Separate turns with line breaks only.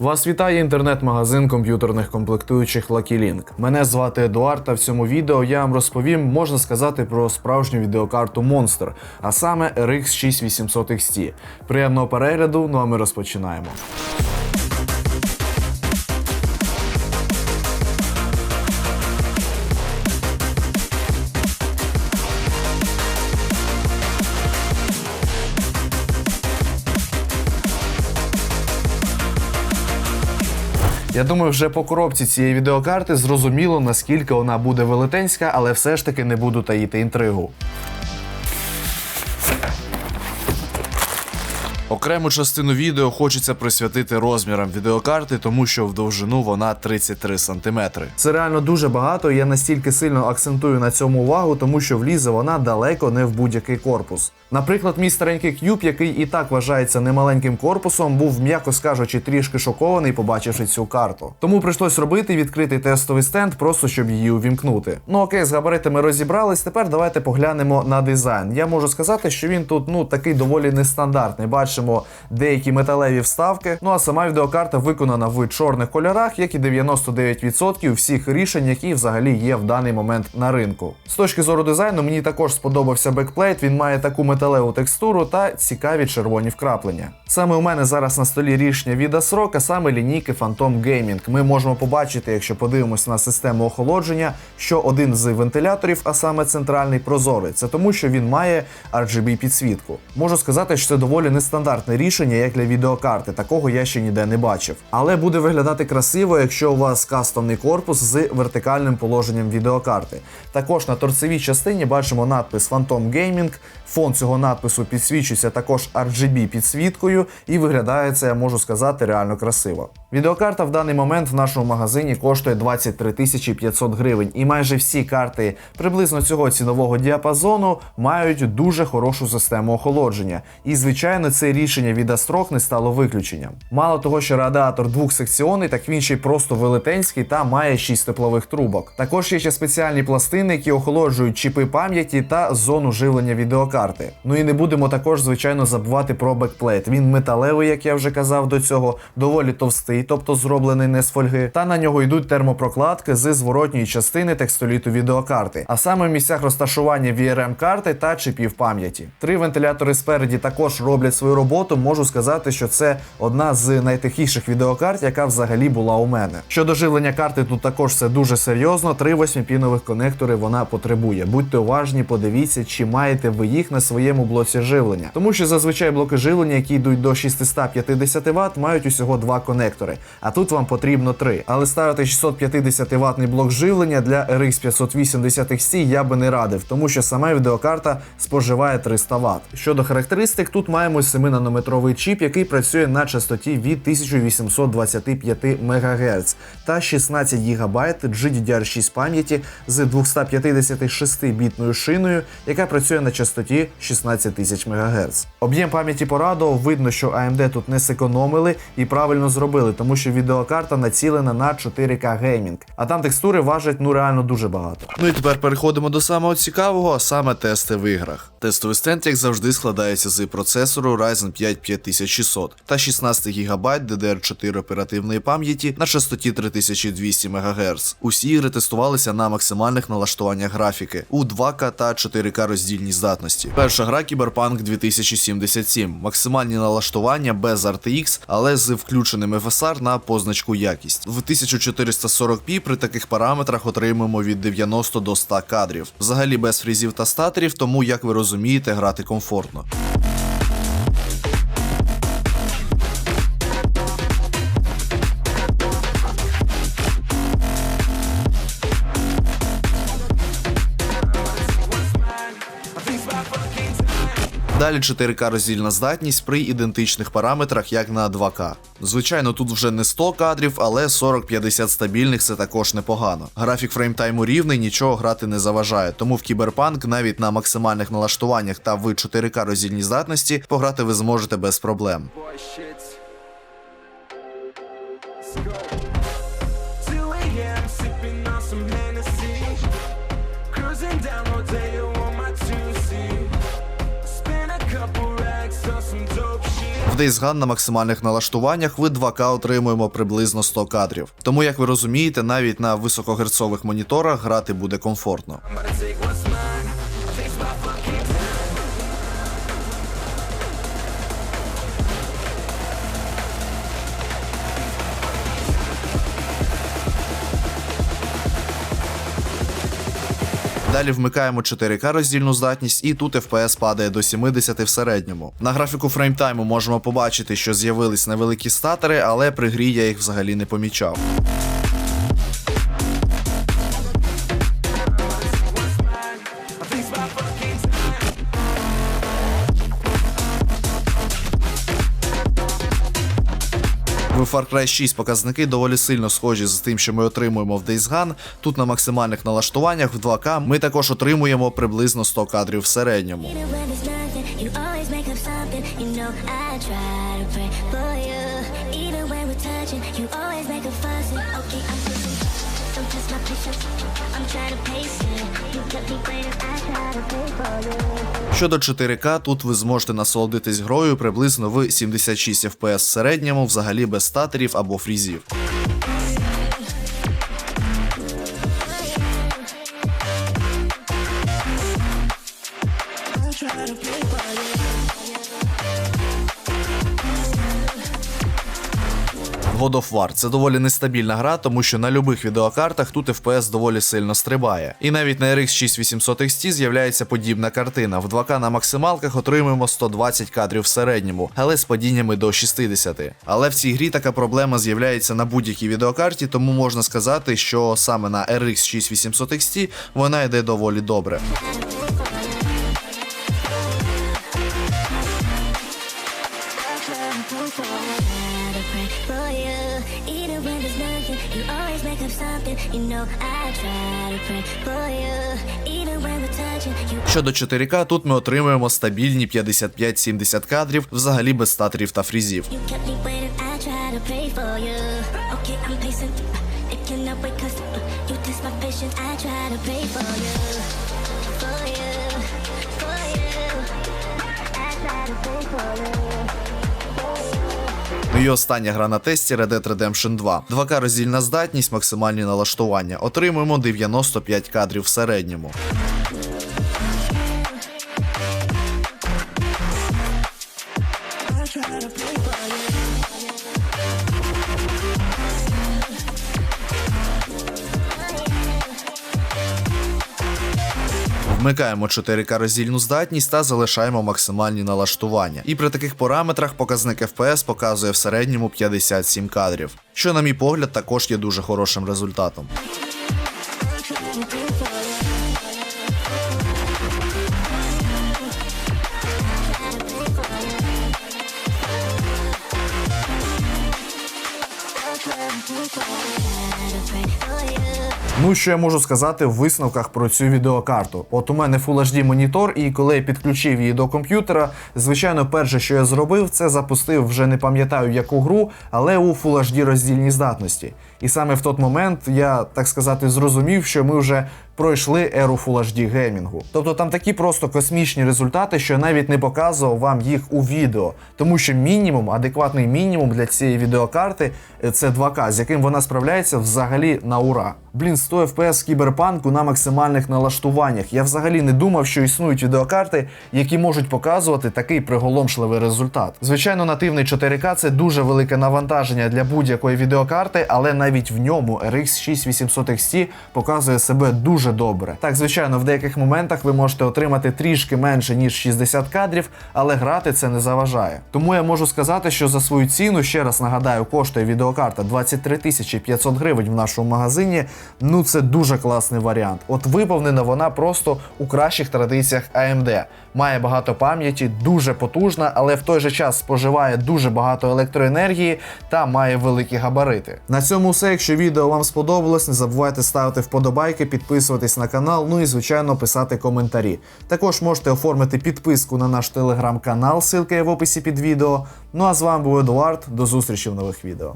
Вас вітає інтернет-магазин комп'ютерних комплектуючих Lucky Link. Мене звати Едуард, та в цьому відео я вам розповім, можна сказати, про справжню відеокарту Monster, а саме RX 6800 XT. Приємного перегляду, ну а ми розпочинаємо. Я думаю, вже по коробці цієї відеокарти зрозуміло, наскільки вона буде велетенська, але все ж таки не буду таїти інтригу. Окрему частину відео хочеться присвятити розмірам відеокарти, тому що в довжину вона 33 см. Це реально дуже багато. і Я настільки сильно акцентую на цьому увагу, тому що влізе вона далеко не в будь-який корпус. Наприклад, мій старенький кюб, який і так вважається немаленьким корпусом, був, м'яко скажучи, трішки шокований, побачивши цю карту. Тому прийшлось робити відкритий тестовий стенд, просто щоб її увімкнути. Ну окей, з габаритами розібрались. Тепер давайте поглянемо на дизайн. Я можу сказати, що він тут ну такий доволі нестандартний. Бачимо деякі металеві вставки. Ну а сама відеокарта виконана в чорних кольорах, як і 99% всіх рішень, які взагалі є в даний момент на ринку. З точки зору дизайну, мені також сподобався бекплейт. Він має таку металеву текстуру та цікаві червоні вкраплення. Саме у мене зараз на столі рішення від ASRock, а саме лінійки Phantom Gaming. Ми можемо побачити, якщо подивимося на систему охолодження, що один з вентиляторів, а саме центральний прозорий. Це тому, що він має RGB підсвітку. Можу сказати, що це доволі нестандартне рішення, як для відеокарти. Такого я ще ніде не бачив. Але буде виглядати красиво, якщо у вас кастомний корпус з вертикальним положенням відеокарти. Також на торцевій частині бачимо надпис Phantom Gaming. Фон цього надпису підсвічується також RGB підсвіткою, і виглядає це, я можу сказати, реально красиво. Відеокарта в даний момент в нашому магазині коштує 23 тисячі 500 гривень, і майже всі карти приблизно цього цінового діапазону мають дуже хорошу систему охолодження. І звичайно, це рішення від Astrock не стало виключенням. Мало того, що радіатор двохсекціонний, так він ще й просто велетенський та має 6 теплових трубок. Також є ще спеціальні пластини, які охолоджують чіпи пам'яті та зону живлення відеокарти. Ну і не будемо також, звичайно, забувати про бекплейт. Він металевий, як я вже казав до цього, доволі товстий, тобто зроблений не з фольги. Та на нього йдуть термопрокладки з зворотньої частини текстоліту відеокарти, а саме в місцях розташування VRM карти та чипів пам'яті. Три вентилятори спереді також роблять свою роботу. Можу сказати, що це одна з найтихіших відеокарт, яка взагалі була у мене. Щодо живлення карти, тут також все дуже серйозно. Три восьмипінових конектори вона потребує. Будьте уважні, подивіться, чи маєте ви їх на своєму блоці живлення, тому що зазвичай блоки живлення, які йдуть до 650 Вт, мають усього два конектори. А тут вам потрібно три. Але ставити 650 ватний блок живлення для RX 580 XT я би не радив, тому що сама відеокарта споживає 300 Вт. Щодо характеристик, тут маємо 7-нанометровий чіп, який працює на частоті від 1825 МГц та 16 ГБ GDDR6 пам'яті з 256-бітною шиною, яка працює на частоті 16 тисяч МГц. Об'єм пам'яті порадував, видно, що AMD тут не зекономили і правильно зробили, тому що відеокарта націлена на 4К геймінг, а там текстури важать ну реально дуже багато. Ну і тепер переходимо до самого цікавого, а саме тести в іграх. Тестовий стенд, як завжди, складається з процесору Ryzen 5 5600 та 16 ГБ DDR4 оперативної пам'яті на частоті 3200 МГц. Усі ігри тестувалися на максимальних налаштуваннях графіки у 2К та 4К роздільній здатності. Перша гра Cyberpunk 2077, максимальні налаштування без RTX, але з включеним FSR на позначку якість. В 1440p при таких параметрах отримуємо від 90 до 100 кадрів. Взагалі без фрізів та статерів, тому як ви розумієте, грати комфортно. Далі 4К роздільна здатність при ідентичних параметрах, як на 2К. Звичайно, тут вже не 100 кадрів, але 40-50 стабільних це також непогано. Графік фреймтайму рівний, нічого грати не заважає, тому в Кіберпанк навіть на максимальних налаштуваннях та в 4К роздільній здатності пограти ви зможете без проблем. В Days на максимальних налаштуваннях ви 2К отримуємо приблизно 100 кадрів. Тому, як ви розумієте, навіть на високогерцових моніторах грати буде комфортно. Далі вмикаємо 4К роздільну здатність, і тут FPS падає до 70 в середньому. На графіку фреймтайму можемо побачити, що з'явились невеликі статери, але при грі я їх взагалі не помічав. В Far Cry 6 показники доволі сильно схожі з тим, що ми отримуємо в Days Gone. Тут на максимальних налаштуваннях в 2К ми також отримуємо приблизно 100 кадрів в середньому.
You always make a fuss. Okay, I'm. Don't test my patience. I'm trying to pace it. You kept me waiting. I gotta pay for you.
Щодо 4К, тут ви зможете насолодитись грою приблизно в 76 FPS в середньому, взагалі без статерів або фрізів. God of War це доволі нестабільна гра, тому що на любих відеокартах тут FPS доволі сильно стрибає. І навіть на RX 6800 XT з'являється подібна картина. В 2К на максималках отримуємо 120 кадрів в середньому, але з падіннями до 60. Але в цій грі така проблема з'являється на будь-якій відеокарті, тому можна сказати, що саме на RX 6800 XT вона йде доволі добре. Щодо 4К, тут ми отримуємо стабільні 55-70 кадрів, взагалі без статерів та фрізів.
For you. For you. I try to pray for you.
Ну остання гра на тесті Red Dead Redemption 2. 2К роздільна здатність, максимальні налаштування. Отримуємо 95 кадрів в середньому. Вмикаємо 4К роздільну здатність та залишаємо максимальні налаштування. І при таких параметрах показник FPS показує в середньому 57 кадрів, що, на мій погляд, також є дуже хорошим результатом. Ну, що я можу сказати в висновках про цю відеокарту? От у мене Full HD монітор, і коли я підключив її до комп'ютера, звичайно, перше, що я зробив, це запустив вже не пам'ятаю яку гру, але у Full HD роздільній здатності. І саме в той момент я, так сказати, зрозумів, що ми вже пройшли еру Full HD геймінгу. Тобто там такі просто космічні результати, що я навіть не показував вам їх у відео, тому що мінімум, адекватний мінімум для цієї відеокарти е, це 2К, з яким вона справляється взагалі на ура. Блін, 100 FPS кіберпанку на максимальних налаштуваннях. Я взагалі не думав, що існують відеокарти, які можуть показувати такий приголомшливий результат. Звичайно, нативний 4К це дуже велике навантаження для будь-якої відеокарти, але навіть в ньому RX 6800 XT показує себе дуже добре. Так, звичайно, в деяких моментах ви можете отримати трішки менше ніж 60 кадрів, але грати це не заважає. Тому я можу сказати, що за свою ціну, ще раз нагадаю, коштує відеокарта 23 500 гривень в нашому магазині. Ну це дуже класний варіант. От виповнена вона просто у кращих традиціях AMD. Має багато пам'яті, дуже потужна, але в той же час споживає дуже багато електроенергії та має великі габарити. На цьому все. Якщо відео вам сподобалось, не забувайте ставити вподобайки, підписуватись на канал, ну і звичайно писати коментарі. Також можете оформити підписку на наш телеграм-канал, ссылка є в описі під відео. Ну а з вами був Едуард. До зустрічі в нових відео.